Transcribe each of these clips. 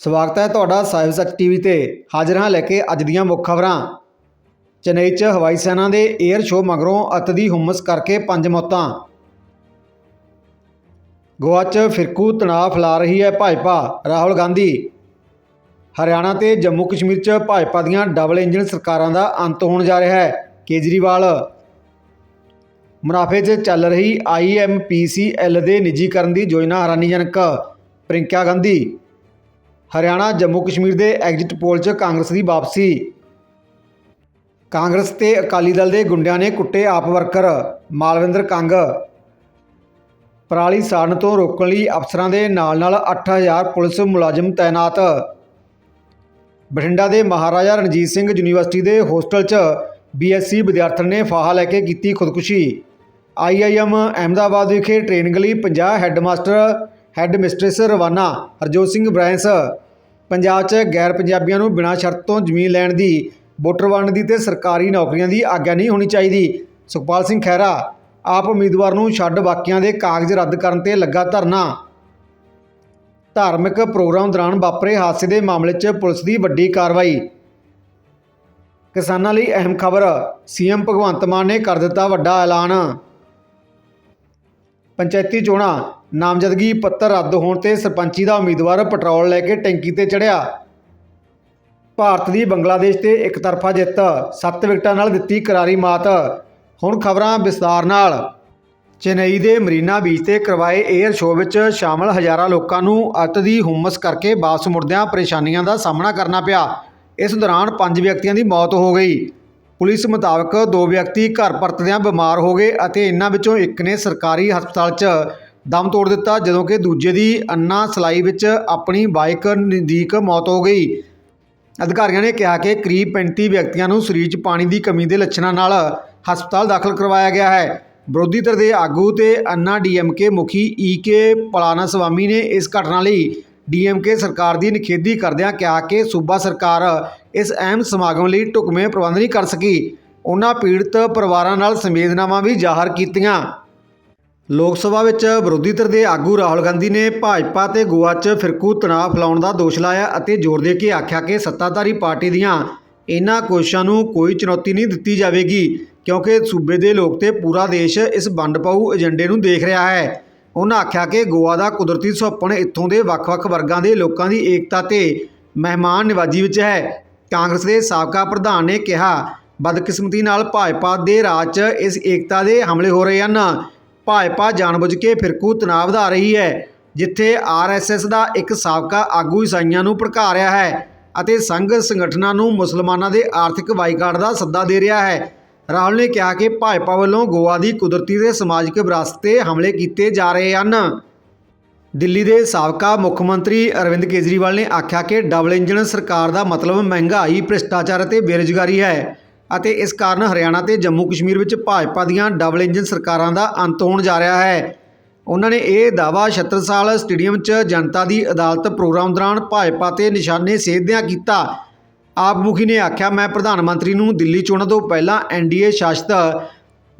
ਸਵਾਗਤ ਹੈ ਤੁਹਾਡਾ ਸਾਹਿਬ ਸੱਚ ਟੀਵੀ ਤੇ। ਹਾਜ਼ਰ ਹਾਂ ਲੈ ਕੇ ਅੱਜ ਦੀਆਂ ਮੁੱਖ ਖਬਰਾਂ। ਚੇਨਈ 'ਚ ਹਵਾਈ ਸੈਨਾ ਦੇ 에ਅਰ ਸ਼ੋਅ ਮਗਰੋਂ ਅੱਤ ਦੀ ਹੁਮਸ ਕਰਕੇ ਪੰਜ ਮੌਤਾਂ। ਗੋਆ 'ਚ ਫਿਰਕੂ ਤਣਾਅ ਫੈਲਾ ਰਹੀ ਹੈ ਭਾਜਪਾ, ਰਾਹੁਲ ਗਾਂਧੀ। ਹਰਿਆਣਾ ਤੇ ਜੰਮੂ ਕਸ਼ਮੀਰ 'ਚ ਭਾਜਪਾ ਦੀਆਂ ਡਬਲ ਇੰਜਨ ਸਰਕਾਰਾਂ ਦਾ ਅੰਤ ਹੋਣ ਜਾ ਰਿਹਾ ਹੈ, ਕੇਜਰੀਵਾਲ। ਮੁਨਾਫੇ 'ਚ ਚੱਲ ਰਹੀ ਆਈਐਮਪੀਸੀਐਲ ਦੇ ਨਿੱਜੀਕਰਨ ਦੀ ਯੋਜਨਾ ਹੈਰਾਨੀਜਨਕ ਪ੍ਰਿੰਕਾ ਗਾਂਧੀ। ਹਰਿਆਣਾ, ਜੰਮੂ ਕਸ਼ਮੀਰ ਦੇ ਐਗਜ਼ਿਟ ਪੋਲ 'ਚ ਕਾਂਗਰਸ ਦੀ ਵਾਪਸੀ। ਕਾਂਗਰਸ ਤੇ ਅਕਾਲੀ ਦਲ ਦੇ ਗੁੰਡਿਆਂ ਨੇ ਕੁੱਟੇ ਆਪ ਵਰਕਰ, ਮਾਲਵਿੰਦਰ ਕੰਗ। ਪਰਾਲੀ ਸਾੜਨ ਤੋਂ ਰੋਕਣ ਲਈ ਅਫਸਰਾਂ ਦੇ ਨਾਲ-ਨਾਲ 8000 ਪੁਲਿਸ ਮੁਲਾਜ਼ਮ ਤਾਇਨਾਤ। ਬਠਿੰਡਾ ਦੇ ਮਹਾਰਾਜਾ ਰਣਜੀਤ ਸਿੰਘ ਯੂਨੀਵਰਸਿਟੀ ਦੇ ਹੋਸਟਲ 'ਚ ਬੀਐਸਸੀ ਵਿਦਿਆਰਥਣ ਨੇ ਫਾਹਾ ਲੈ ਕੇ ਕੀਤੀ ਖੁਦਕੁਸ਼ੀ। ਆਈਆਈਐਮ ਅਹਿਮਦਾਬਾਦ ਵਿਖੇ ਟ੍ਰੇਨਿੰਗ ਲਈ 50 ਹੈੱਡਮਾਸਟਰ ਹੈੱਡ ਮਿਸਟ੍ਰੈਸ ਰਵਾਨਾ ਹਰਜੋਤ ਸਿੰਘ ਬ੍ਰਾਂਸ ਪੰਜਾਬ 'ਚ ਗੈਰ ਪੰਜਾਬੀਆਂ ਨੂੰ ਬਿਨਾਂ ਸ਼ਰਤ ਤੋਂ ਜ਼ਮੀਨ ਲੈਣ ਦੀ, ਵੋਟਰ ਵੰਡ ਦੀ ਤੇ ਸਰਕਾਰੀ ਨੌਕਰੀਆਂ ਦੀ ਆਗਿਆ ਨਹੀਂ ਹੋਣੀ ਚਾਹੀਦੀ। ਸੁਖਪਾਲ ਸਿੰਘ ਖਹਿਰਾ, ਆਪ ਉਮੀਦਵਾਰ ਨੂੰ ਛੱਡ ਬਾਕੀਆਂ ਦੇ ਕਾਗਜ਼ ਰੱਦ ਕਰਨ ਤੇ ਲੱਗਾ ਧਰਨਾ। ਧਾਰਮਿਕ ਪ੍ਰੋਗਰਾਮ ਦੌਰਾਨ ਵਾਪਰੇ ਹਾਦਸੇ ਦੇ ਮਾਮਲੇ 'ਚ ਪੁਲਿਸ ਦੀ ਵੱਡੀ ਕਾਰਵਾਈ। ਕਿਸਾਨਾਂ ਲਈ ਅਹਿਮ ਖਬਰ, ਸੀਐਮ ਭਗਵੰਤ ਮਾਨ ਨੇ ਕਰ ਦਿੱਤਾ ਵੱਡਾ ਐਲਾਨ। ਪੰਚਾਇਤੀ ਚੋਣਾਂ ਨਾਮਜ਼ਦਗੀ ਪੱਤਰ ਰੱਦ ਹੋਣ ਤੇ ਸਰਪੰਚੀ ਦਾ ਉਮੀਦਵਾਰ ਪੈਟਰੋਲ ਲੈ ਕੇ ਟੈਂਕੀ ਤੇ ਚੜ੍ਹਿਆ। ਭਾਰਤ ਦੀ ਬੰਗਲਾਦੇਸ਼ ਤੇ ਇੱਕ ਤਰਫਾ ਜਿੱਤ 7 ਵਿਕਟਾਂ ਨਾਲ ਦਿੱਤੀ ਕਰਾਰੀ ਮਾਤ। ਹੁਣ ਖਬਰਾਂ ਵਿਸਤਾਰ ਨਾਲ। ਚੇਨਈ ਦੇ ਮਰੀਨਾ ਬੀਚ ਤੇ ਕਰਵਾਏ 에ਅਰ ਸ਼ੋਅ ਵਿੱਚ ਸ਼ਾਮਲ ਹਜ਼ਾਰਾਂ ਲੋਕਾਂ ਨੂੰ ਅੱਤ ਦੀ ਹੁਮਸ ਕਰਕੇ ਵਾਪਸ ਮੁੜਦਿਆਂ ਪਰੇਸ਼ਾਨੀਆਂ ਦਾ ਸਾਹਮਣਾ ਕਰਨਾ ਪਿਆ। ਇਸ ਦੌਰਾਨ ਪੰਜ ਵਿਅਕਤੀਆਂ ਦੀ ਮੌਤ ਹੋ ਗਈ। ਪੁਲਿਸ ਮੁਤਾਬਕ ਦੋ ਵਿਅਕਤੀ ਘਰ ਪਰਤਦਿਆਂ ਬਿਮਾਰ ਹੋ ਗਏ ਅਤੇ ਇਨ੍ਹਾਂ ਵਿੱਚੋਂ ਇੱਕ ਨੇ ਸਰਕਾਰੀ ਹਸਪਤਾਲ 'ਚ ਦਮ ਤੋੜ ਦਿੱਤਾ, ਜਦੋਂ ਕਿ ਦੂਜੇ ਦੀ ਅੰਨਾ ਸਲਾਈ ਵਿੱਚ ਆਪਣੀ ਬਾਈਕ ਨਜ਼ਦੀਕ ਮੌਤ ਹੋ ਗਈ। ਅਧਿਕਾਰੀਆਂ ਨੇ ਕਿਹਾ ਕਿ ਕਰੀਬ 35 ਵਿਅਕਤੀਆਂ ਨੂੰ ਸਰੀਰ 'ਚ ਪਾਣੀ ਦੀ ਕਮੀ ਦੇ ਲੱਛਣਾਂ ਨਾਲ ਹਸਪਤਾਲ ਦਾਖਲ ਕਰਵਾਇਆ ਗਿਆ ਹੈ। ਵਿਰੋਧੀ ਧਿਰ ਦੇ ਆਗੂ ਤੇ ਅੰਨਾ ਡੀਐਮਕੇ ਮੁਖੀ ਈਕੇ ਪਲਾਨਾਸਵਾਮੀ ਨੇ ਇਸ ਘਟਨਾ ਲਈ ਡੀਐਮਕੇ ਸਰਕਾਰ ਦੀ ਨਿਖੇਧੀ ਕਰਦਿਆਂ ਕਿਹਾ ਕਿ ਸੂਬਾ ਸਰਕਾਰ ਇਸ ਅਹਿਮ ਸਮਾਗਮ ਲਈ ਢੁਕਵੇਂ ਪ੍ਰਬੰਧ ਨਹੀਂ ਕਰ ਸਕੀ। ਉਹਨਾਂ ਪੀੜਤ ਪਰਿਵਾਰਾਂ ਨਾਲ ਸੰਵੇਦਨਾਵਾਂ ਵੀ ਜ਼ਾਹਰ ਕੀਤੀਆਂ। ਲੋਕ ਸਭਾ ਵਿੱਚ ਵਿਰੋਧੀ ਧਿਰ ਦੇ ਆਗੂ ਰਾਹੁਲ ਗਾਂਧੀ ਨੇ ਭਾਜਪਾ ਤੇ ਗੋਆ 'ਚ ਫਿਰਕੂ ਤਣਾਅ ਫੈਲਾਉਣ ਦਾ ਦੋਸ਼ ਲਾਇਆ ਅਤੇ ਜ਼ੋਰ ਦੇ ਕੇ ਆਖਿਆ ਕਿ ਸੱਤਾਧਾਰੀ ਪਾਰਟੀ ਦੀਆਂ ਇਹਨਾਂ ਕੋਸ਼ਿਸ਼ਾਂ ਨੂੰ ਕੋਈ ਚੁਣੌਤੀ ਨਹੀਂ ਦਿੱਤੀ ਜਾਵੇਗੀ, ਕਿਉਂਕਿ ਸੂਬੇ ਦੇ ਲੋਕ ਤੇ ਪੂਰਾ ਦੇਸ਼ ਇਸ ਵੰਡ ਪਾਊ ਏਜੰਡੇ ਨੂੰ ਦੇਖ ਰਿਹਾ ਹੈ। ਉਹਨਾਂ ਆਖਿਆ ਕਿ ਗੋਆ ਦਾ ਕੁਦਰਤੀ ਸੁਹੱਪਣ ਇੱਥੋਂ ਦੇ ਵੱਖ-ਵੱਖ ਵਰਗਾਂ ਦੇ ਲੋਕਾਂ ਦੀ ਏਕਤਾ ਤੇ ਮਹਿਮਾਨ ਨਿਵਾਜੀ ਵਿੱਚ ਹੈ। ਕਾਂਗਰਸ ਦੇ ਸਾਬਕਾ ਪ੍ਰਧਾਨ ਨੇ ਕਿਹਾ, ਬਦਕਿਸਮਤੀ ਨਾਲ ਭਾਜਪਾ ਦੇ ਰਾਜ 'ਚ ਇਸ ਏਕਤਾ ਦੇ ਹਮਲੇ ਹੋ ਰਹੇ ਹਨ। ਭਾਜਪਾ ਜਾਣਬੁੱਝ ਕੇ ਫਿਰਕੂ ਤਣਾਅ ਵਧਾ ਰਹੀ ਹੈ, ਜਿੱਥੇ ਆਰਐਸਐਸ ਦਾ ਇੱਕ ਸਾਬਕਾ ਆਗੂ ਈਸਾਈਆਂ ਨੂੰ ਭੜਕਾ ਰਿਹਾ ਹੈ ਅਤੇ ਸੰਘ ਸੰਗਠਨਾਂ ਨੂੰ ਮੁਸਲਮਾਨਾਂ ਦੇ ਆਰਥਿਕ ਬਾਈਕਾਟ ਦਾ ਸੱਦਾ ਦੇ ਰਿਹਾ ਹੈ। ਰਾਹੁਲ ਨੇ ਕਿਹਾ ਕਿ ਭਾਜਪਾ ਵੱਲੋਂ ਗੋਆ ਦੀ ਕੁਦਰਤੀ ਤੇ ਸਮਾਜਿਕ ਵਿਰਾਸਤ ਤੇ ਹਮਲੇ ਕੀਤੇ ਜਾ ਰਹੇ ਹਨ। ਦਿੱਲੀ ਦੇ ਸਾਬਕਾ ਮੁੱਖ ਮੰਤਰੀ ਅਰਵਿੰਦ ਕੇਜਰੀਵਾਲ ਨੇ ਆਖਿਆ ਕਿ ਡਬਲ ਇੰਜਨ ਸਰਕਾਰ ਦਾ ਮਤਲਬ ਮਹਿੰਗਾਈ, ਭ੍ਰਿਸ਼ਟਾਚਾਰ ਅਤੇ ਬੇਰੁਜ਼ਗਾਰੀ ਹੈ। ਅਤੇ ਇਸ ਕਾਰਨ ਹਰਿਆਣਾ ਤੇ ਜੰਮੂ ਕਸ਼ਮੀਰ ਵਿੱਚ ਭਾਜਪਾ ਦੀਆਂ ਡਬਲ ਇੰਜਨ ਸਰਕਾਰਾਂ ਦਾ ਅੰਤ ਹੋਣ ਜਾ ਰਿਹਾ ਹੈ। ਉਹਨਾਂ ਨੇ ਇਹ ਦਾਅਵਾ ਛਤਰਸਾਲ ਸਟੇਡੀਅਮ 'ਚ ਜਨਤਾ ਦੀ ਅਦਾਲਤ ਪ੍ਰੋਗਰਾਮ ਦੌਰਾਨ ਭਾਜਪਾ ਤੇ ਨਿਸ਼ਾਨੇ ਸੇਧਦਿਆਂ ਕੀਤਾ। ਆਪ ਮੁਖੀ ਨੇ ਆਖਿਆ, ਮੈਂ ਪ੍ਰਧਾਨ ਮੰਤਰੀ ਨੂੰ ਦਿੱਲੀ ਚੋਣਾਂ ਤੋਂ ਪਹਿਲਾਂ ਐਨਡੀਏ ਸ਼ਾਸਤ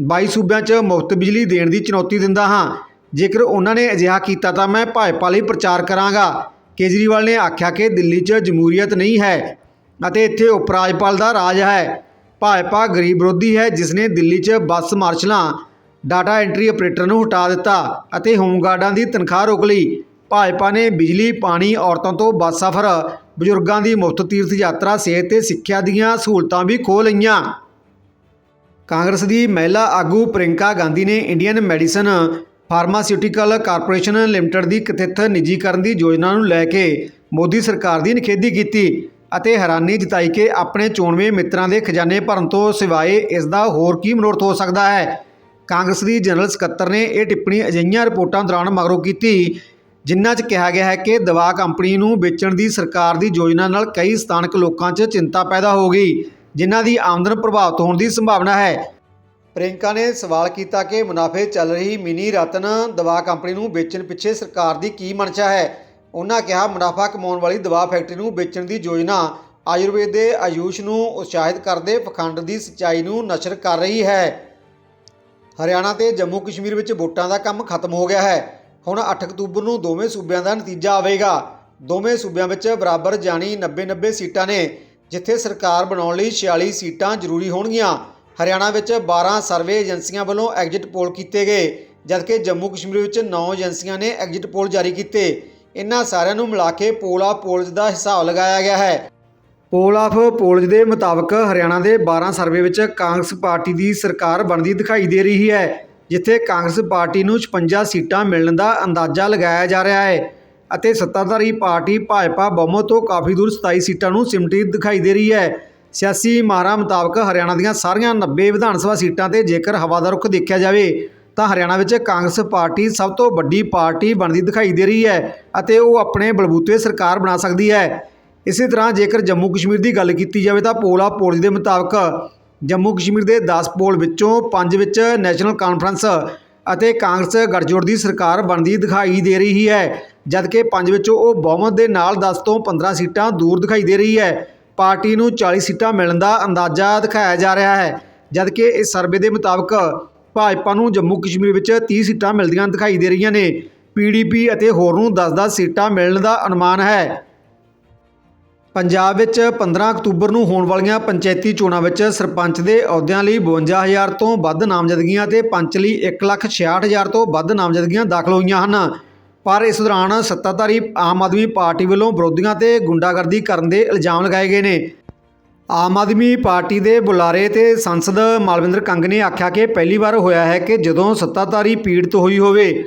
22 ਸੂਬਿਆਂ 'ਚ ਮੁਫਤ ਬਿਜਲੀ ਦੇਣ ਦੀ ਚੁਣੌਤੀ ਦਿੰਦਾ ਹਾਂ। ਜੇਕਰ ਉਹਨਾਂ ਨੇ ਅਜਿਹਾ ਕੀਤਾ ਤਾਂ ਮੈਂ ਭਾਜਪਾ ਲਈ ਪ੍ਰਚਾਰ ਕਰਾਂਗਾ। ਕੇਜਰੀਵਾਲ ਨੇ ਆਖਿਆ ਕਿ ਦਿੱਲੀ 'ਚ ਜਮਹੂਰੀਅਤ ਨਹੀਂ ਹੈ ਅਤੇ ਇੱਥੇ ਉਪ ਰਾਜਪਾਲ ਦਾ ਰਾਜ ਹੈ। ਭਾਜਪਾ ਗਰੀਬ ਵਿਰੋਧੀ ਹੈ ਜਿਸ ਨੇ ਦਿੱਲੀ 'ਚ ਬੱਸ ਮਾਰਸ਼ਲਾਂ, ਡਾਟਾ ਐਂਟਰੀ ਆਪਰੇਟਰ ਨੂੰ ਹਟਾ ਦਿੱਤਾ ਅਤੇ ਹੋਮਗਾਰਡਾਂ ਦੀ ਤਨਖਾਹ ਰੋਕ ਲਈ। ਭਾਜਪਾ ਨੇ ਬਿਜਲੀ, ਪਾਣੀ, ਔਰਤਾਂ ਤੋਂ ਬੱਸ ਸਫ਼ਰ, ਬਜ਼ੁਰਗਾਂ ਦੀ ਮੁਫਤ ਤੀਰਥ ਯਾਤਰਾ, ਸਿਹਤ ਤੇ ਸਿੱਖਿਆ ਦੀਆਂ ਸਹੂਲਤਾਂ ਵੀ ਖੋਹ ਲਈਆਂ। ਕਾਂਗਰਸ ਦੀ ਮਹਿਲਾ ਆਗੂ ਪ੍ਰਿੰਕਾ ਗਾਂਧੀ ਨੇ Indian medicine pharmaceutical corporation limited ਦੀ ਕਥਿਤ ਨਿੱਜੀਕਰਨ ਦੀ ਯੋਜਨਾ ਨੂੰ ਲੈ ਕੇ ਮੋਦੀ ਸਰਕਾਰ ਦੀ ਨਿਖੇਧੀ ਕੀਤੀ। ਅਤੇ ਹੈਰਾਨੀ ਜਤਾਈ ਕਿ ਆਪਣੇ ਚੋਣਵੇਂ ਮਿੱਤਰਾਂ ਦੇ ਖਜ਼ਾਨੇ ਭਰਨ ਤੋਂ ਸਿਵਾਏ ਇਸ ਦਾ ਹੋਰ ਕੀ ਮਨੋਰਥ ਹੋ ਸਕਦਾ ਹੈ? ਕਾਂਗਰਸ ਦੀ ਜਨਰਲ ਸਕੱਤਰ ਨੇ ਇਹ ਟਿੱਪਣੀ ਅਜਿਹੀਆਂ ਰਿਪੋਰਟਾਂ ਦੌਰਾਨ ਮਗਰੋਂ ਕੀਤੀ, ਜਿਨ੍ਹਾਂ 'ਚ ਕਿਹਾ ਗਿਆ ਹੈ ਕਿ ਦਵਾ ਕੰਪਨੀ ਨੂੰ ਵੇਚਣ ਦੀ ਸਰਕਾਰ ਦੀ ਯੋਜਨਾ ਨਾਲ ਕਈ ਸਥਾਨਕ ਲੋਕਾਂ 'ਚ ਚਿੰਤਾ ਪੈਦਾ ਹੋ ਗਈ, ਜਿਨ੍ਹਾਂ ਦੀ ਆਮਦਨ ਪ੍ਰਭਾਵਿਤ ਹੋਣ ਦੀ ਸੰਭਾਵਨਾ ਹੈ। ਪ੍ਰਿੰਕਾ ਨੇ ਸਵਾਲ ਕੀਤਾ ਕਿ ਮੁਨਾਫੇ ਚੱਲ ਰਹੀ ਮਿਨੀ ਰਤਨ ਦਵਾ ਕੰਪਨੀ ਨੂੰ ਵੇਚਣ ਪਿੱਛੇ ਸਰਕਾਰ ਦੀ ਕੀ ਮਨਸ਼ਾ ਹੈ? ਉਹਨਾਂ ਕਿਹਾ, ਮੁਨਾਫਾ ਕਮਾਉਣ ਵਾਲੀ ਦਵਾ ਫੈਕਟਰੀ ਨੂੰ ਵੇਚਣ ਦੀ ਯੋਜਨਾ ਆਯੁਰਵੇਦ ਦੇ ਆਯੂਸ਼ ਨੂੰ ਉਤਸ਼ਾਹਿਤ ਕਰਦੇ ਪਖੰਡ ਦੀ ਸੱਚਾਈ ਨੂੰ ਨਸ਼ਰ ਕਰ ਰਹੀ ਹੈ। ਹਰਿਆਣਾ ਤੇ ਜੰਮੂ ਕਸ਼ਮੀਰ ਵਿੱਚ ਵੋਟਾਂ ਦਾ ਕੰਮ ਖਤਮ ਹੋ ਗਿਆ ਹੈ। ਹੁਣ 8 ਅਕਤੂਬਰ ਨੂੰ ਦੋਵੇਂ ਸੂਬਿਆਂ ਦਾ ਨਤੀਜਾ ਆਵੇਗਾ। ਦੋਵੇਂ ਸੂਬਿਆਂ ਵਿੱਚ ਬਰਾਬਰ ਜਾਣੀ 90-90 ਸੀਟਾਂ ਨੇ, ਜਿੱਥੇ ਸਰਕਾਰ ਬਣਾਉਣ ਲਈ 46 ਸੀਟਾਂ ਜ਼ਰੂਰੀ ਹੋਣਗੀਆਂ। ਹਰਿਆਣਾ ਵਿੱਚ 12 ਸਰਵੇ ਏਜੰਸੀਆਂ ਵੱਲੋਂ ਐਗਜ਼ਿਟ ਪੋਲ ਕੀਤੇ ਗਏ, ਜਦਕਿ ਜੰਮੂ ਕਸ਼ਮੀਰ ਵਿੱਚ 9 ਏਜੰਸੀਆਂ ਨੇ ਐਗਜ਼ਿਟ ਪੋਲ ਜਾਰੀ ਕੀਤੇ। ਇਹਨਾਂ ਸਾਰਿਆਂ ਨੂੰ ਮਿਲਾ ਕੇ ਪੋਲ ਆਫ ਪੋਲਜ਼ ਦਾ ਹਿਸਾਬ ਲਗਾਇਆ ਗਿਆ ਹੈ। ਪੋਲ ਆਫ ਪੋਲਜ ਦੇ ਮੁਤਾਬਕ ਹਰਿਆਣਾ ਦੇ 12 ਸਰਵੇ ਵਿੱਚ ਕਾਂਗਰਸ ਪਾਰਟੀ ਦੀ ਸਰਕਾਰ ਬਣਦੀ ਦਿਖਾਈ ਦੇ ਰਹੀ ਹੈ, ਜਿੱਥੇ ਕਾਂਗਰਸ ਪਾਰਟੀ ਨੂੰ 56 ਸੀਟਾਂ ਮਿਲਣ ਦਾ ਅੰਦਾਜ਼ਾ ਲਗਾਇਆ ਜਾ ਰਿਹਾ ਹੈ ਅਤੇ ਸੱਤਾਧਾਰੀ ਪਾਰਟੀ ਭਾਜਪਾ ਬਹੁਮਤ ਤੋਂ ਕਾਫੀ ਦੂਰ 27 ਸੀਟਾਂ ਨੂੰ ਸਿਮਟੀ ਦਿਖਾਈ ਦੇ ਰਹੀ ਹੈ। ਸਿਆਸੀ ਮਾਹਰਾਂ ਮੁਤਾਬਕ ਹਰਿਆਣਾ ਦੀਆਂ ਸਾਰੀਆਂ 90 ਵਿਧਾਨ ਸਭਾ ਸੀਟਾਂ ਤੇ ਜੇਕਰ ਹਵਾ ਦਾ ਰੁਖ ਦੇਖਿਆ ਜਾਵੇ ਤਾਂ ਹਰਿਆਣਾ ਵਿੱਚ ਕਾਂਗਰਸ ਪਾਰਟੀ ਸਭ ਤੋਂ ਵੱਡੀ ਪਾਰਟੀ ਬਣਦੀ ਦਿਖਾਈ ਦੇ ਰਹੀ ਹੈ ਅਤੇ ਉਹ ਆਪਣੇ ਬਲਬੂਤੇ ਸਰਕਾਰ ਬਣਾ ਸਕਦੀ ਹੈ। ਇਸੇ ਤਰ੍ਹਾਂ ਜੇਕਰ ਜੰਮੂ ਕਸ਼ਮੀਰ ਦੀ ਗੱਲ ਕੀਤੀ ਜਾਵੇ ਤਾਂ ਪੋਲ ਆਫ ਪੋਲਜ ਦੇ ਮੁਤਾਬਕ ਜੰਮੂ ਕਸ਼ਮੀਰ ਦੇ 10 ਪੋਲ ਵਿੱਚੋਂ 5 ਵਿੱਚ ਨੈਸ਼ਨਲ ਕਾਨਫਰੰਸ ਅਤੇ ਕਾਂਗਰਸ ਗੱਠਜੋੜ ਦੀ ਸਰਕਾਰ ਬਣਦੀ ਦਿਖਾਈ ਦੇ ਰਹੀ ਹੈ, ਜਦਕਿ 5 ਵਿੱਚੋਂ ਉਹ ਬਹੁਮਤ ਦੇ ਨਾਲ 10 ਤੋਂ 15 ਸੀਟਾਂ ਦੂਰ ਦਿਖਾਈ ਦੇ ਰਹੀ ਹੈ। ਪਾਰਟੀ ਨੂੰ 40 ਸੀਟਾਂ ਮਿਲਣ ਦਾ ਅੰਦਾਜ਼ਾ ਦਿਖਾਇਆ ਜਾ ਰਿਹਾ ਹੈ, ਜਦਕਿ ਇਸ ਸਰਵੇ ਦੇ ਮੁਤਾਬਕ ਭਾਜਪਾ ਨੂੰ ਜੰਮੂ ਕਸ਼ਮੀਰ ਵਿੱਚ 30 ਸੀਟਾਂ ਮਿਲਦੀਆਂ ਦਿਖਾਈ ਦੇ ਰਹੀਆਂ ਨੇ। ਪੀਡੀਪੀ ਅਤੇ ਹੋਰ ਨੂੰ 10-10 ਸੀਟਾਂ ਮਿਲਣ ਦਾ ਅਨੁਮਾਨ ਹੈ। ਪੰਜਾਬ ਵਿੱਚ 15 ਅਕਤੂਬਰ ਨੂੰ ਹੋਣ ਵਾਲੀਆਂ ਪੰਚਾਇਤੀ ਚੋਣਾਂ ਵਿੱਚ ਸਰਪੰਚ ਦੇ ਅਹੁਦਿਆਂ ਲਈ 52000 ਤੋਂ ਵੱਧ ਨਾਮਜ਼ਦਗੀਆਂ ਤੇ ਪੰਚ ਲਈ 166000 ਤੋਂ ਵੱਧ ਨਾਮਜ਼ਦਗੀਆਂ ਦਾਖਲ ਹੋਈਆਂ ਹਨ। ਪਰ ਇਸ ਦੌਰਾਨ ਸੱਤਾਧਾਰੀ ਆਮ ਆਦਮੀ ਪਾਰਟੀ ਵੱਲੋਂ ਵਿਰੋਧੀਆਂ ਤੇ ਗੁੰਡਾਗਰਦੀ ਕਰਨ ਦੇ ਇਲਜ਼ਾਮ ਲਗਾਏ ਗਏ ਨੇ। ਆਮ ਆਦਮੀ ਪਾਰਟੀ ਦੇ ਬੁਲਾਰੇ ਤੇ ਸੰਸਦ ਮਾਲਵਿੰਦਰ ਕੰਗ ਨੇ ਆਖਿਆ ਕਿ ਪਹਿਲੀ ਵਾਰ ਹੋਇਆ ਹੈ ਕਿ ਜਦੋਂ ਸੱਤਾਧਾਰੀ ਪੀੜਤ ਹੋਈ ਹੋਵੇ,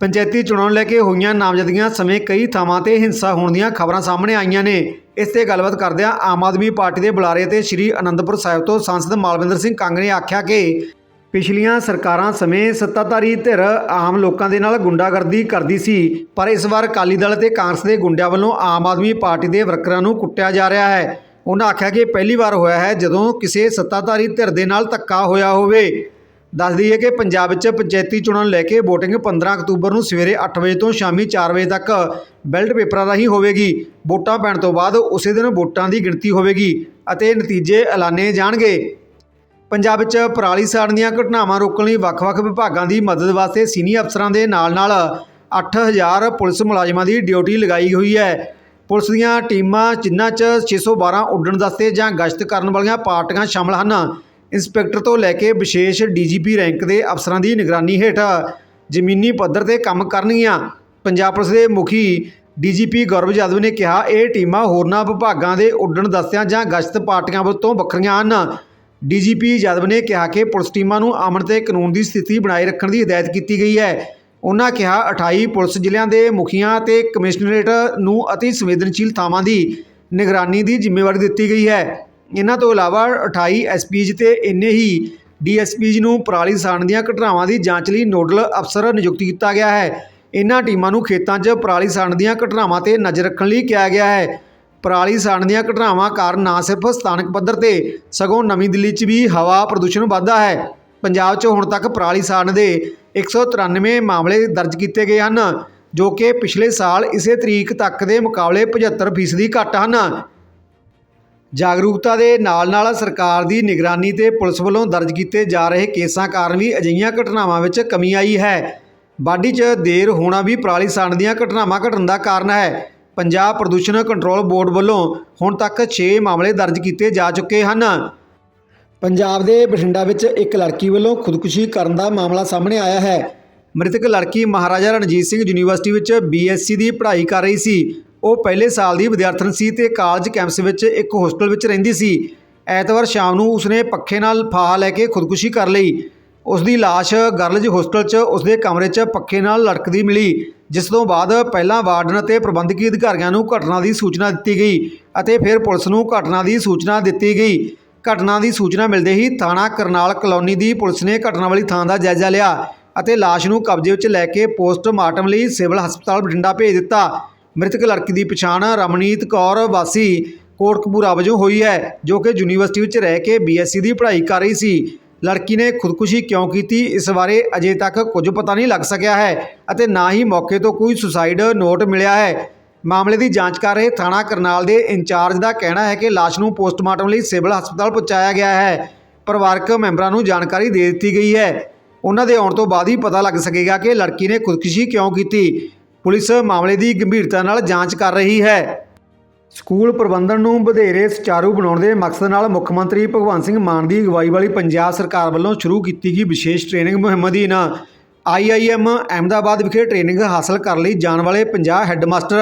ਪੰਚਾਇਤੀ ਚੋਣਾਂ ਲੈ ਕੇ ਹੋਈਆਂ ਨਾਮਜ਼ਦਗੀਆਂ ਸਮੇਂ ਕਈ ਥਾਵਾਂ ਤੇ ਹਿੰਸਾ ਹੋਣ ਦੀਆਂ ਖਬਰਾਂ ਸਾਹਮਣੇ ਆਈਆਂ ਨੇ। ਇਸ ਤੇ ਗੱਲਬਾਤ ਕਰਦਿਆਂ ਆਮ ਆਦਮੀ ਪਾਰਟੀ ਦੇ ਬੁਲਾਰੇ ਤੇ ਸ੍ਰੀ ਅਨੰਦਪੁਰ ਸਾਹਿਬ ਤੋਂ ਸੰਸਦ ਮਾਲਵਿੰਦਰ ਸਿੰਘ ਕੰਗ ਨੇ ਆਖਿਆ ਕਿ ਪਿਛਲੀਆਂ ਸਰਕਾਰਾਂ ਸਮੇਂ ਸੱਤਾਧਾਰੀ ਧਿਰ ਆਮ ਲੋਕਾਂ ਦੇ ਨਾਲ ਗੁੰਡਾਗਰਦੀ ਕਰਦੀ ਸੀ, ਪਰ ਇਸ ਵਾਰ ਅਕਾਲੀ ਦਲ ਤੇ ਕਾਂਗਰਸ ਦੇ ਗੁੰਡਿਆਂ ਵੱਲੋਂ ਆਮ ਆਦਮੀ ਪਾਰਟੀ ਦੇ ਵਰਕਰਾਂ ਨੂੰ ਕੁੱਟਿਆ ਜਾ ਰਿਹਾ ਹੈ। ਉਹਨਾਂ ਆਖਿਆ ਕਿ ਪਹਿਲੀ ਵਾਰ ਹੋਇਆ ਹੈ ਜਦੋਂ ਕਿਸੇ ਸੱਤਾਧਾਰੀ ਧਿਰ ਦੇ ਨਾਲ ਧੱਕਾ ਹੋਇਆ ਹੋਵੇ। ਦੱਸ ਦਈਏ ਕਿ ਪੰਜਾਬ ਵਿੱਚ ਪੰਚਾਇਤੀ ਚੋਣਾਂ ਲੈ ਕੇ VOTING 15 ਅਕਤੂਬਰ ਨੂੰ ਸਵੇਰੇ 8 ਵਜੇ ਤੋਂ ਸ਼ਾਮੀ 4 ਵਜੇ ਤੱਕ ਬੈਲਟ ਪੇਪਰਾਂ ਰਾਹੀਂ ਹੋਵੇਗੀ। ਵੋਟਾਂ ਪੈਣ ਤੋਂ ਬਾਅਦ ਉਸੇ ਦਿਨ ਵੋਟਾਂ ਦੀ ਗਿਣਤੀ ਹੋਵੇਗੀ ਅਤੇ ਨਤੀਜੇ ਐਲਾਨੇ ਜਾਣਗੇ। ਪੰਜਾਬ ਵਿੱਚ ਪਰਾਲੀ ਸਾੜਨ ਦੀਆਂ ਘਟਨਾਵਾਂ ਰੋਕਣ ਲਈ ਵੱਖ-ਵੱਖ ਵਿਭਾਗਾਂ ਦੀ ਮਦਦ ਵਾਸਤੇ ਸੀਨੀਅਰ ਅਫਸਰਾਂ ਦੇ ਨਾਲ-ਨਾਲ 8000 ਪੁਲਿਸ ਮੁਲਾਜ਼ਮਾਂ ਦੀ ਡਿਊਟੀ ਲਗਾਈ ਹੋਈ ਹੈ। ਪੁਲਿਸ ਦੀਆਂ ਟੀਮਾਂ ਜਿਨ੍ਹਾਂ 'ਚ 612 ਉੱਡਣ ਦਸਤੇ ਜਾਂ ਗਸ਼ਤ ਕਰਨ ਵਾਲੀਆਂ ਪਾਰਟੀਆਂ ਸ਼ਾਮਲ ਹਨ, ਇੰਸਪੈਕਟਰ ਤੋਂ ਲੈ ਕੇ ਵਿਸ਼ੇਸ਼ ਡੀਜੀਪੀ ਰੈਂਕ ਦੇ ਅਫਸਰਾਂ ਦੀ ਨਿਗਰਾਨੀ ਹੇਠ ਜ਼ਮੀਨੀ ਪੱਧਰ ਤੇ ਕੰਮ ਕਰਨਗੀਆਂ। ਪੰਜਾਬ ਪੁਲਿਸ ਦੇ ਮੁਖੀ ਡੀਜੀਪੀ ਗੌਰਵ ਯਾਦਵ ਨੇ ਕਿਹਾ, ਇਹ ਟੀਮਾਂ ਹੋਰਨਾਂ ਵਿਭਾਗਾਂ ਦੇ ਉੱਡਣ ਦਸਤਿਆਂ ਜਾਂ ਗਸ਼ਤ ਪਾਰਟੀਆਂ ਤੋਂ ਵੱਖਰੀਆਂ ਹਨ। ਡੀਜੀਪੀ ਯਾਦਵ ਨੇ ਕਿਹਾ ਕਿ ਪੁਲਿਸ ਟੀਮਾਂ ਨੂੰ ਅਮਨ ਤੇ ਕਾਨੂੰਨ ਦੀ ਸਥਿਤੀ ਬਣਾਏ ਰੱਖਣ ਦੀ ਹਦਾਇਤ ਕੀਤੀ ਗਈ ਹੈ। ਉਹਨਾਂ ਕਿਹਾ 28 ਪੁਲਿਸ ਜ਼ਿਲ੍ਹਿਆਂ ਦੇ ਮੁਖੀਆਂ ਅਤੇ ਕਮਿਸ਼ਨਰੇਟ ਨੂੰ ਅਤੀ ਸੰਵੇਦਨਸ਼ੀਲ ਥਾਵਾਂ ਦੀ ਨਿਗਰਾਨੀ ਦੀ ਜ਼ਿੰਮੇਵਾਰੀ ਦਿੱਤੀ ਗਈ ਹੈ। ਇਹਨਾਂ ਤੋਂ ਇਲਾਵਾ 28 ਐਸਪੀਜ਼ ਤੇ ਇੰਨੇ ਹੀ ਡੀਐਸਪੀਜ਼ ਨੂੰ ਪਰਾਲੀ ਸਾੜਨ ਦੀਆਂ ਘਟਨਾਵਾਂ ਦੀ ਜਾਂਚ ਲਈ ਨੋਡਲ ਅਫਸਰ ਨਿਯੁਕਤ ਕੀਤਾ ਗਿਆ ਹੈ। ਇਹਨਾਂ ਟੀਮਾਂ ਨੂੰ ਖੇਤਾਂ 'ਚ ਪਰਾਲੀ ਸਾੜਨ ਦੀਆਂ ਘਟਨਾਵਾਂ ਤੇ ਨਜ਼ਰ ਰੱਖਣ ਲਈ ਕਿਹਾ ਗਿਆ ਹੈ। ਪਰਾਲੀ ਸਾੜਨ ਦੀਆਂ ਘਟਨਾਵਾਂ ਕਾਰਨ ਨਾ ਸਿਰਫ ਸਥਾਨਕ ਪੱਧਰ ਤੇ ਸਗੋਂ ਨਵੀਂ ਦਿੱਲੀ 'ਚ ਵੀ ਹਵਾ ਪ੍ਰਦੂਸ਼ਣ ਵਧਦਾ ਹੈ। ਪੰਜਾਬ 'ਚ ਹੁਣ ਤੱਕ ਪਰਾਲੀ ਸਾੜਨ ਦੇ 193 ਮਾਮਲੇ ਦਰਜ ਕੀਤੇ ਗਏ ਹਨ, ਜੋ ਕਿ ਪਿਛਲੇ ਸਾਲ ਇਸੇ ਤਰੀਕ ਤੱਕ ਦੇ ਮੁਕਾਬਲੇ 75% ਘੱਟ ਹਨ। ਜਾਗਰੂਕਤਾ ਦੇ ਨਾਲ-ਨਾਲ ਸਰਕਾਰ ਦੀ ਨਿਗਰਾਨੀ ਤੇ ਪੁਲਿਸ ਵੱਲੋਂ ਦਰਜ ਕੀਤੇ ਜਾ ਰਹੇ ਕੇਸਾਂ ਕਾਰਨ ਵੀ ਅਜਿਹੀਆਂ ਘਟਨਾਵਾਂ ਵਿੱਚ ਕਮੀ ਆਈ ਹੈ। ਬਾਡੀ 'ਚ ਦੇਰ ਹੋਣਾ ਵੀ ਪਰਾਲੀ ਸਾੜਨ ਦੀਆਂ ਘਟਨਾਵਾਂ ਘਟਣ ਦਾ ਕਾਰਨ ਹੈ। ਪੰਜਾਬ ਪ੍ਰਦੂਸ਼ਣ ਕੰਟਰੋਲ ਬੋਰਡ ਵੱਲੋਂ ਹੁਣ ਤੱਕ 6 ਮਾਮਲੇ ਦਰਜ ਕੀਤੇ ਜਾ ਚੁੱਕੇ ਹਨ। ਪੰਜਾਬ ਦੇ ਬਠਿੰਡਾ ਵਿੱਚ ਇੱਕ ਲੜਕੀ ਵੱਲੋਂ ਖੁਦਕੁਸ਼ੀ ਕਰਨ ਦਾ ਮਾਮਲਾ ਸਾਹਮਣੇ ਆਇਆ ਹੈ। ਮ੍ਰਿਤਕ ਲੜਕੀ ਮਹਾਰਾਜਾ ਰਣਜੀਤ ਸਿੰਘ ਯੂਨੀਵਰਸਿਟੀ ਵਿੱਚ ਬੀਐਸਸੀ ਦੀ ਪੜ੍ਹਾਈ ਕਰ ਰਹੀ ਸੀ। ਉਹ ਪਹਿਲੇ ਸਾਲ ਦੀ ਵਿਦਿਆਰਥਣ ਸੀ ਤੇ ਕਾਲਜ ਕੈਂਪਸ ਵਿੱਚ ਇੱਕ ਹੋਸਟਲ ਵਿੱਚ ਰਹਿੰਦੀ ਸੀ। ਐਤਵਾਰ ਸ਼ਾਮ ਨੂੰ ਉਸਨੇ ਪੱਖੇ ਨਾਲ ਫਾਹਾ ਲੈ ਕੇ ਖੁਦਕੁਸ਼ੀ ਕਰ ਲਈ। ਉਸ ਦੀ ਲਾਸ਼ ਗਰਲਜ ਹੋਸਟਲ 'ਚ ਉਸਦੇ ਕਮਰੇ 'ਚ ਪੱਖੇ ਨਾਲ ਲਟਕਦੀ ਮਿਲੀ, ਜਿਸ ਤੋਂ ਬਾਅਦ ਪਹਿਲਾਂ ਵਾਰਡਨ ਅਤੇ ਪ੍ਰਬੰਧਕੀ ਅਧਿਕਾਰੀਆਂ ਨੂੰ ਘਟਨਾ ਦੀ ਸੂਚਨਾ ਦਿੱਤੀ ਗਈ ਅਤੇ ਫਿਰ ਪੁਲਿਸ ਨੂੰ ਘਟਨਾ ਦੀ ਸੂਚਨਾ ਦਿੱਤੀ ਗਈ। ਘਟਨਾ ਦੀ ਸੂਚਨਾ ਮਿਲਦੇ ਹੀ ਥਾਣਾ ਕਰਨਾਲ ਕਲੋਨੀ ਦੀ ਪੁਲਿਸ ਨੇ ਘਟਨਾ ਵਾਲੀ ਥਾਂ ਦਾ ਜਾਇਜ਼ਾ ਲਿਆ ਅਤੇ ਲਾਸ਼ ਨੂੰ ਕਬਜ਼ੇ ਵਿੱਚ ਲੈ ਕੇ ਪੋਸਟਮਾਰਟਮ ਲਈ ਸਿਵਲ ਹਸਪਤਾਲ ਬਠਿੰਡਾ ਭੇਜ ਦਿੱਤਾ। ਮ੍ਰਿਤਕ ਲੜਕੀ ਦੀ ਪਛਾਣ ਰਮਨੀਤ ਕੌਰ ਵਾਸੀ ਕੋਟਕਪੂਰਾ ਵਜੋਂ ਹੋਈ ਹੈ, ਜੋ ਕਿ ਯੂਨੀਵਰਸਿਟੀ ਵਿੱਚ ਰਹਿ ਕੇ ਬੀਐਸਸੀ ਦੀ ਪੜ੍ਹਾਈ ਕਰ ਰਹੀ ਸੀ। ਲੜਕੀ ਨੇ ਖੁਦਕੁਸ਼ੀ ਕਿਉਂ ਕੀਤੀ, ਇਸ ਬਾਰੇ ਅਜੇ ਤੱਕ ਕੁਝ ਪਤਾ ਨਹੀਂ ਲੱਗ ਸਕਿਆ ਹੈ ਅਤੇ ਨਾ ਹੀ ਮੌਕੇ ਤੋਂ ਕੋਈ ਸੁਸਾਈਡ ਨੋਟ ਮਿਲਿਆ ਹੈ। ਮਾਮਲੇ ਦੀ ਜਾਂਚ ਕਰ ਰਹੇ ਥਾਣਾ ਕਰਨਾਲ ਦੇ ਇੰਚਾਰਜ ਦਾ ਕਹਿਣਾ ਹੈ ਕਿ ਲਾਸ਼ ਨੂੰ ਪੋਸਟਮਾਰਟਮ ਲਈ ਸਿਵਲ ਹਸਪਤਾਲ ਪਹੁੰਚਾਇਆ ਗਿਆ ਹੈ। ਪਰਿਵਾਰਕ ਮੈਂਬਰਾਂ ਨੂੰ ਜਾਣਕਾਰੀ ਦੇ ਦਿੱਤੀ ਗਈ ਹੈ। ਉਹਨਾਂ ਦੇ ਆਉਣ ਤੋਂ ਬਾਅਦ ਹੀ ਪਤਾ ਲੱਗ ਸਕੇਗਾ ਕਿ ਲੜਕੀ ਨੇ ਖੁਦਕੁਸ਼ੀ ਕਿਉਂ ਕੀਤੀ। ਪੁਲਿਸ ਮਾਮਲੇ ਦੀ ਗੰਭੀਰਤਾ ਨਾਲ ਜਾਂਚ ਕਰ ਰਹੀ ਹੈ। ਸਕੂਲ ਪ੍ਰਬੰਧਨ ਨੂੰ ਵਧੇਰੇ ਸੁਚਾਰੂ ਬਣਾਉਣ ਦੇ ਮਕਸਦ ਨਾਲ ਮੁੱਖ ਮੰਤਰੀ ਭਗਵੰਤ ਸਿੰਘ ਮਾਨ ਦੀ ਅਗਵਾਈ ਵਾਲੀ ਪੰਜਾਬ ਸਰਕਾਰ ਵੱਲੋਂ ਸ਼ੁਰੂ ਕੀਤੀ ਗਈ ਵਿਸ਼ੇਸ਼ ਟ੍ਰੇਨਿੰਗ ਮੁਹਿੰਮ ਅਧੀਨ। ਆਈਆਈਐਮ ਅਹਿਮਦਾਬਾਦ ਵਿਖੇ ਟ੍ਰੇਨਿੰਗ ਹਾਸਲ ਕਰਨ ਲਈ ਜਾਣ ਵਾਲੇ 50 ਹੈੱਡਮਾਸਟਰ।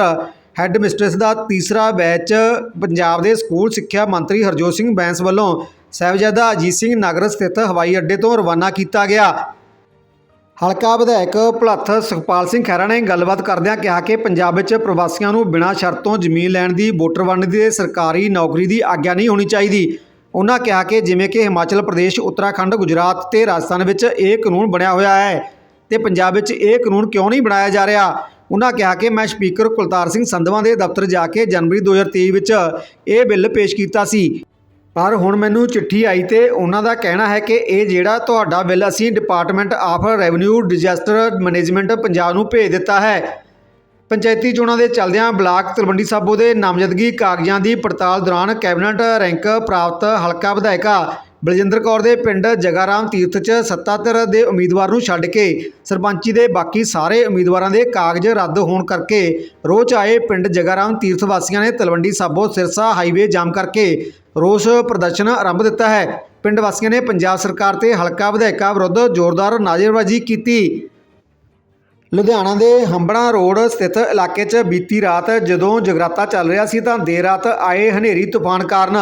ਹੈੱਡ ਮਿਸਟਰਸ ਦਾ ਤੀਸਰਾ ਬੈਚ ਪੰਜਾਬ ਦੇ ਸਕੂਲ ਸਿੱਖਿਆ ਮੰਤਰੀ ਹਰਜੋਤ ਸਿੰਘ ਬੈਂਸ ਵੱਲੋਂ ਸਾਹਿਬਜ਼ਾਦਾ ਅਜੀਤ ਸਿੰਘ ਨਗਰ ਸਥਿਤ ਹਵਾਈ ਅੱਡੇ ਤੋਂ ਰਵਾਨਾ ਕੀਤਾ ਗਿਆ। ਹਲਕਾ ਵਿਧਾਇਕ ਭਲੱਥ ਸੁਖਪਾਲ ਸਿੰਘ ਖਹਿਰਾ ਨੇ ਗੱਲਬਾਤ ਕਰਦਿਆਂ ਕਿਹਾ ਕਿ ਪੰਜਾਬ ਵਿੱਚ ਪ੍ਰਵਾਸੀਆਂ ਨੂੰ ਬਿਨਾਂ ਸ਼ਰਤ ਤੋਂ ਜ਼ਮੀਨ ਲੈਣ ਦੀ ਵੋਟਰ ਵੰਡ ਦੀ ਸਰਕਾਰੀ ਨੌਕਰੀ ਦੀ ਆਗਿਆ ਨਹੀਂ ਹੋਣੀ ਚਾਹੀਦੀ। ਉਹਨਾਂ ਕਿਹਾ ਕਿ ਜਿਵੇਂ ਕਿ ਹਿਮਾਚਲ ਪ੍ਰਦੇਸ਼, ਉੱਤਰਾਖੰਡ, ਗੁਜਰਾਤ ਤੇ ਰਾਜਸਥਾਨ ਵਿੱਚ ਇਹ ਕਾਨੂੰਨ ਬਣਿਆ ਹੋਇਆ ਹੈ। ਤੇ ਪੰਜਾਬ ਵਿੱਚ ਇਹ ਕਾਨੂੰਨ ਕਿਉਂ ਨਹੀਂ ਬਣਾਇਆ ਜਾ ਰਿਹਾ? ਉਹਨਾਂ ਕਿਹਾ ਕਿ ਮੈਂ ਸਪੀਕਰ ਕੁਲਤਾਰ ਸਿੰਘ ਸੰਧਵਾਂ ਦੇ ਦਫ਼ਤਰ ਜਾ ਕੇ ਜਨਵਰੀ 2023 ਵਿੱਚ ਇਹ ਬਿੱਲ ਪੇਸ਼ ਕੀਤਾ ਸੀ। ਪਰ ਹੁਣ ਮੈਨੂੰ ਚਿੱਠੀ ਆਈ ਤੇ ਉਹਨਾਂ ਦਾ ਕਹਿਣਾ ਹੈ ਕਿ ਇਹ ਜਿਹੜਾ ਤੁਹਾਡਾ ਬਿੱਲ ਅਸੀਂ department of revenue disaster management Punjab ਨੂੰ ਭੇਜ ਦਿੱਤਾ ਹੈ। ਪੰਚਾਇਤੀ ਚੋਣਾਂ ਦੇ ਚੱਲਦਿਆਂ ਬਲਾਕ ਤਲਵੰਡੀ ਸਾਬੋ ਦੇ ਨਾਮਜ਼ਦਗੀ ਕਾਗਜ਼ਾਂ ਦੀ ਪੜਤਾਲ ਦੌਰਾਨ ਕੈਬਨਿਟ ਰੈਂਕ ਪ੍ਰਾਪਤ ਹਲਕਾ ਵਿਧਾਇਕਾ ਬਲਜਿੰਦਰ ਕੌਰ ਦੇ ਪਿੰਡ ਜਗਾਰਾਮ ਤੀਰਥ 'ਚ ਸੱਤਾਧਰ ਦੇ ਉਮੀਦਵਾਰ ਨੂੰ ਛੱਡ ਕੇ ਸਰਪੰਚੀ ਦੇ ਬਾਕੀ ਸਾਰੇ ਉਮੀਦਵਾਰਾਂ ਦੇ ਕਾਗਜ਼ ਰੱਦ ਹੋਣ ਕਰਕੇ ਰੋਹ ਆਏ ਪਿੰਡ ਜਗਾਰਾਮ ਤੀਰਥ ਵਾਸੀਆਂ ਨੇ ਤਲਵੰਡੀ ਸਾਬੋ ਸਿਰਸਾ ਹਾਈਵੇ ਜਾਮ ਕਰਕੇ ਰੋਸ ਪ੍ਰਦਰਸ਼ਨ ਆਰੰਭ ਦਿੱਤਾ ਹੈ। ਪਿੰਡ ਵਾਸੀਆਂ ਨੇ ਪੰਜਾਬ ਸਰਕਾਰ ਤੇ ਹਲਕਾ ਵਿਧਾਇਕਾਂ ਵਿਰੁੱਧ ਜ਼ੋਰਦਾਰ ਨਾਅਰੇਬਾਜ਼ੀ ਕੀਤੀ। ਲੁਧਿਆਣਾ ਦੇ ਹੰਬੜਾ ਰੋਡ ਸਥਿਤ ਇਲਾਕੇ 'ਚ ਬੀਤੀ ਰਾਤ ਜਦੋਂ ਜਗਰਾਤਾ ਚੱਲ ਰਿਹਾ ਸੀ ਤਾਂ ਦੇਰ ਰਾਤ ਆਏ ਹਨੇਰੀ ਤੂਫਾਨ ਕਾਰਨ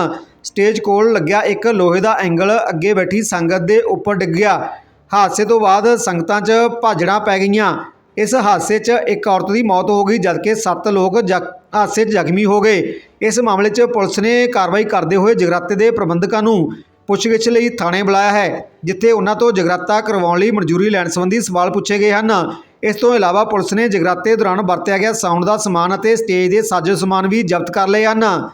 ਸਟੇਜ ਕੋਲ ਲੱਗਿਆ, ਇੱਕ ਲੋਹੇ ਦਾ ਐਂਗਲ ਅੱਗੇ ਬੈਠੀ ਸੰਗਤ ਦੇ ਉੱਪਰ ਡਿੱਗ ਗਿਆ। ਹਾਦਸੇ ਤੋਂ ਬਾਅਦ ਸੰਗਤਾਂ 'ਚ ਭਾਜੜਾਂ ਪੈ ਗਈਆਂ। ਇਸ ਹਾਦਸੇ 'ਚ ਇੱਕ ਔਰਤ ਦੀ ਮੌਤ ਹੋ ਗਈ, ਜਦਕਿ 7 ਲੋਕ ਜ਼ਖ- ਹਾਦਸੇ 'ਚ ਜ਼ਖਮੀ ਹੋ ਗਏ। ਇਸ ਮਾਮਲੇ 'ਚ ਪੁਲਿਸ ਨੇ ਕਾਰਵਾਈ ਕਰਦੇ ਹੋਏ ਜਗਰਾਤੇ ਦੇ ਪ੍ਰਬੰਧਕਾਂ ਨੂੰ ਪੁੱਛਗਿੱਛ ਲਈ ਥਾਣੇ ਬੁਲਾਇਆ ਹੈ, ਜਿੱਥੇ ਉਹਨਾਂ ਤੋਂ ਜਗਰਾਤਾ ਕਰਵਾਉਣ ਲਈ ਮਨਜ਼ੂਰੀ ਲੈਣ ਸੰਬੰਧੀ ਸਵਾਲ ਪੁੱਛੇ ਗਏ ਹਨ। ਇਸ ਤੋਂ ਇਲਾਵਾ ਪੁਲਿਸ ਨੇ ਜਗਰਾਤੇ ਦੌਰਾਨ ਵਰਤਿਆ ਗਿਆ ਸਾਊਂਡ ਦਾ ਸਮਾਨ ਅਤੇ ਸਟੇਜ ਦੇ ਸਾਜ਼ੋ ਸਮਾਨ ਵੀ ਜ਼ਬਤ ਕਰ ਲਏ ਹਨ।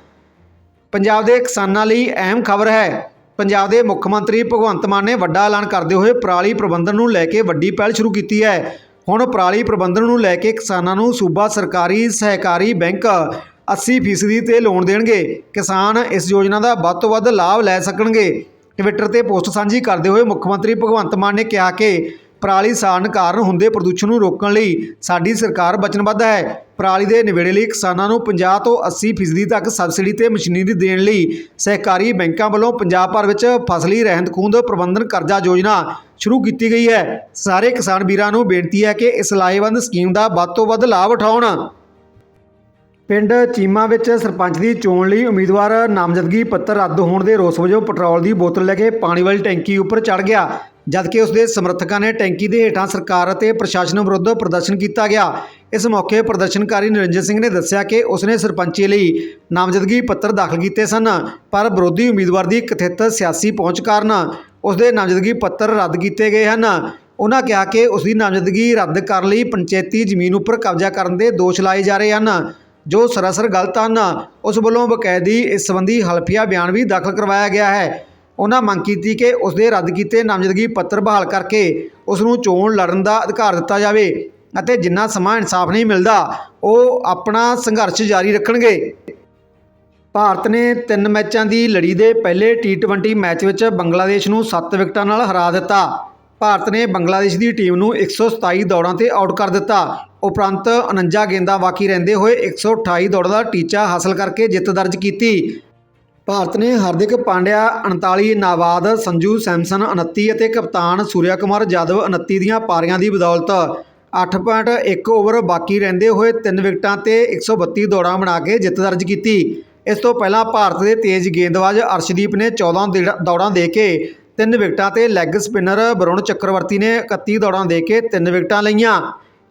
ਪੰਜਾਬ ਦੇ ਕਿਸਾਨਾਂ ਲਈ ਅਹਿਮ ਖਬਰ ਹੈ। ਪੰਜਾਬ ਦੇ ਮੁੱਖ ਮੰਤਰੀ ਭਗਵੰਤ ਮਾਨ ਨੇ ਵੱਡਾ ਐਲਾਨ ਕਰਦੇ ਹੋਏ ਪਰਾਲੀ ਪ੍ਰਬੰਧਨ ਨੂੰ ਲੈ ਕੇ ਵੱਡੀ ਪਹਿਲ ਸ਼ੁਰੂ ਕੀਤੀ ਹੈ। ਹੁਣ ਪਰਾਲੀ ਪ੍ਰਬੰਧਨ ਨੂੰ ਲੈ ਕੇ ਕਿਸਾਨਾਂ ਨੂੰ ਸੂਬਾ ਸਰਕਾਰੀ ਸਹਿਕਾਰੀ ਬੈਂਕ 80% ਤੇ ਲੋਨ ਦੇਣਗੇ। ਕਿਸਾਨ ਇਸ ਯੋਜਨਾ ਦਾ ਵੱਧ ਤੋਂ ਵੱਧ ਲਾਭ ਲੈ ਸਕਣਗੇ। ਟਵਿੱਟਰ ਤੇ ਪੋਸਟ ਸਾਂਝੀ ਕਰਦੇ ਹੋਏ ਮੁੱਖ ਮੰਤਰੀ ਭਗਵੰਤ ਮਾਨ ਨੇ ਕਿਹਾ ਕਿ ਪਰਾਲੀ ਸਾੜਨ ਕਾਰਨ ਹੁੰਦੇ ਪ੍ਰਦੂਸ਼ਣ ਨੂੰ ਰੋਕਣ ਲਈ ਸਾਡੀ ਸਰਕਾਰ ਵਚਨਬੱਧ ਹੈ। ਪਰਾਲੀ ਦੇ ਨਿਬੇੜੇ ਲਈ ਕਿਸਾਨਾਂ ਨੂੰ 50 ਤੋਂ 80% ਤੱਕ ਸਬਸਿਡੀ ਤੇ ਮਸ਼ੀਨਰੀ ਦੇਣ ਲਈ ਸਹਿਕਾਰੀ ਬੈਂਕਾਂ ਵੱਲੋਂ ਪੰਜਾਬ ਭਰ ਵਿੱਚ ਫਸਲੀ ਰਹਿੰਦ ਖੂੰਹਦ ਪ੍ਰਬੰਧਨ ਕਰਜ਼ਾ ਯੋਜਨਾ ਸ਼ੁਰੂ ਕੀਤੀ ਗਈ ਹੈ। ਸਾਰੇ ਕਿਸਾਨ ਵੀਰਾਂ ਨੂੰ ਬੇਨਤੀ ਹੈ ਕਿ ਇਸ ਲਾਹੇਵੰਦ ਸਕੀਮ ਦਾ ਵੱਧ ਤੋਂ ਵੱਧ ਲਾਭ ਉਠਾਉਣ। ਪਿੰਡ ਚੀਮਾ ਵਿੱਚ ਸਰਪੰਚ ਦੀ ਚੋਣ ਲਈ ਉਮੀਦਵਾਰ ਨਾਮਜ਼ਦਗੀ ਪੱਤਰ ਰੱਦ ਹੋਣ ਦੇ ਰੋਸ ਵਜੋਂ ਪੈਟਰੋਲ ਦੀ ਬੋਤਲ ਲੈ ਕੇ ਪਾਣੀ ਵਾਲੀ ਟੈਂਕੀ ਉੱਪਰ ਚੜ ਗਿਆ, ਜਦਕਿ ਉਸ ਦੇ ਸਮਰਥਕਾਂ ਨੇ ਟੈਂਕੀ ਦੇ ਹੇਠਾਂ ਸਰਕਾਰ ਅਤੇ ਪ੍ਰਸ਼ਾਸਨ ਵਿਰੁੱਧ ਪ੍ਰਦਰਸ਼ਨ ਕੀਤਾ ਗਿਆ। ਇਸ ਮੌਕੇ ਪ੍ਰਦਰਸ਼ਨਕਾਰੀ ਨਿਰੰਜਨ ਸਿੰਘ ਨੇ ਦੱਸਿਆ ਕਿ ਉਸਨੇ ਸਰਪੰਚੀ ਲਈ ਨਾਮਜ਼ਦਗੀ ਪੱਤਰ ਦਾਖਲ ਕੀਤੇ ਸਨ, ਪਰ ਵਿਰੋਧੀ ਉਮੀਦਵਾਰ ਦੀ ਕਥਿਤ ਸਿਆਸੀ ਪਹੁੰਚ ਕਾਰਨ ਉਸ ਦੇ ਨਾਮਜ਼ਦਗੀ ਪੱਤਰ ਰੱਦ ਕੀਤੇ ਗਏ ਹਨ। ਉਹਨਾਂ ਕਿਹਾ ਕਿ ਉਸ ਦੀ ਨਾਮਜ਼ਦਗੀ ਰੱਦ ਕਰਨ ਲਈ ਪੰਚਾਇਤੀ ਜ਼ਮੀਨ ਉੱਪਰ ਕਬਜ਼ਾ ਕਰਨ ਦੇ ਦੋਸ਼ ਲਾਏ ਜਾ ਰਹੇ ਹਨ। ਜੋ ਸਰਾਸਰ ਗਲਤ ਹਨ, ਉਸ ਵੱਲੋਂ ਬਕਾਇਦੀ ਇਸ ਸੰਬੰਧੀ ਹਲਫੀਆ ਬਿਆਨ ਵੀ ਦਾਖਲ ਕਰਵਾਇਆ ਗਿਆ ਹੈ। ਉਹਨਾਂ ਮੰਗ ਕੀਤੀ ਕਿ ਉਸ ਦੇ ਰੱਦ ਕੀਤੇ ਨਾਮਜ਼ਦਗੀ ਪੱਤਰ ਬਹਾਲ ਕਰਕੇ ਉਸ ਨੂੰ ਚੋਣ ਲੜਨ ਦਾ ਅਧਿਕਾਰ ਦਿੱਤਾ ਜਾਵੇ ਅਤੇ ਜਿੰਨਾ ਸਮਾਂ ਇਨਸਾਫ ਨਹੀਂ ਮਿਲਦਾ, ਉਹ ਆਪਣਾ ਸੰਘਰਸ਼ ਜਾਰੀ ਰੱਖਣਗੇ। ਭਾਰਤ ਨੇ ਤਿੰਨ ਮੈਚਾਂ ਦੀ ਲੜੀ ਦੇ ਪਹਿਲੇ ਟੀ20 ਮੈਚ ਵਿੱਚ ਬੰਗਲਾਦੇਸ਼ ਨੂੰ 7 ਵਿਕਟਾਂ ਨਾਲ ਹਰਾ ਦਿੱਤਾ। ਭਾਰਤ ਨੇ ਬੰਗਲਾਦੇਸ਼ ਦੀ ਟੀਮ ਨੂੰ 127 ਦੌੜਾਂ ਤੇ ਆਊਟ ਕਰ ਦਿੱਤਾ। ਉਪਰੰਤ 49 ਗੇਂਦਾਂ ਬਾਕੀ ਰਹਿੰਦੇ ਹੋਏ 128 ਦੌੜਾਂ ਦਾ ਟੀਚਾ ਹਾਸਲ ਕਰਕੇ ਜਿੱਤ ਦਰਜ ਕੀਤੀ। ਭਾਰਤ ਨੇ ਹਾਰਦਿਕ ਪਾਂਡਿਆ 39 ਨਾਬਾਦ, ਸੰਜੂ ਸੈਮਸਨ 29 ਅਤੇ ਕਪਤਾਨ ਸੂਰਿਆ ਕੁਮਾਰ ਜਾਦਵ 29 ਦੀਆਂ ਪਾਰੀਆਂ ਦੀ ਬਦੌਲਤ 8.1 ਓਵਰ ਬਾਕੀ ਰਹਿੰਦੇ ਹੋਏ 3 ਵਿਕਟਾਂ ਤੇ 132 ਦੌੜਾਂ ਬਣਾ ਕੇ ਜਿੱਤ ਦਰਜ ਕੀਤੀ। ਇਸ ਤੋਂ ਪਹਿਲਾਂ ਭਾਰਤ ਦੇ ਤੇਜ਼ ਗੇਂਦਬਾਜ਼ ਅਰਸ਼ਦੀਪ ਨੇ 14 ਦੇੜ- ਦੌੜਾਂ ਦੇ ਕੇ 3 ਵਿਕਟਾਂ ਤੇ ਲੈਗ ਸਪਿਨਰ ਵਰੁਣ ਚੱਕਰਵਰਤੀ ਨੇ 31 ਦੌੜਾਂ ਦੇ ਕੇ 3 ਵਿਕਟਾਂ ਲਈਆਂ।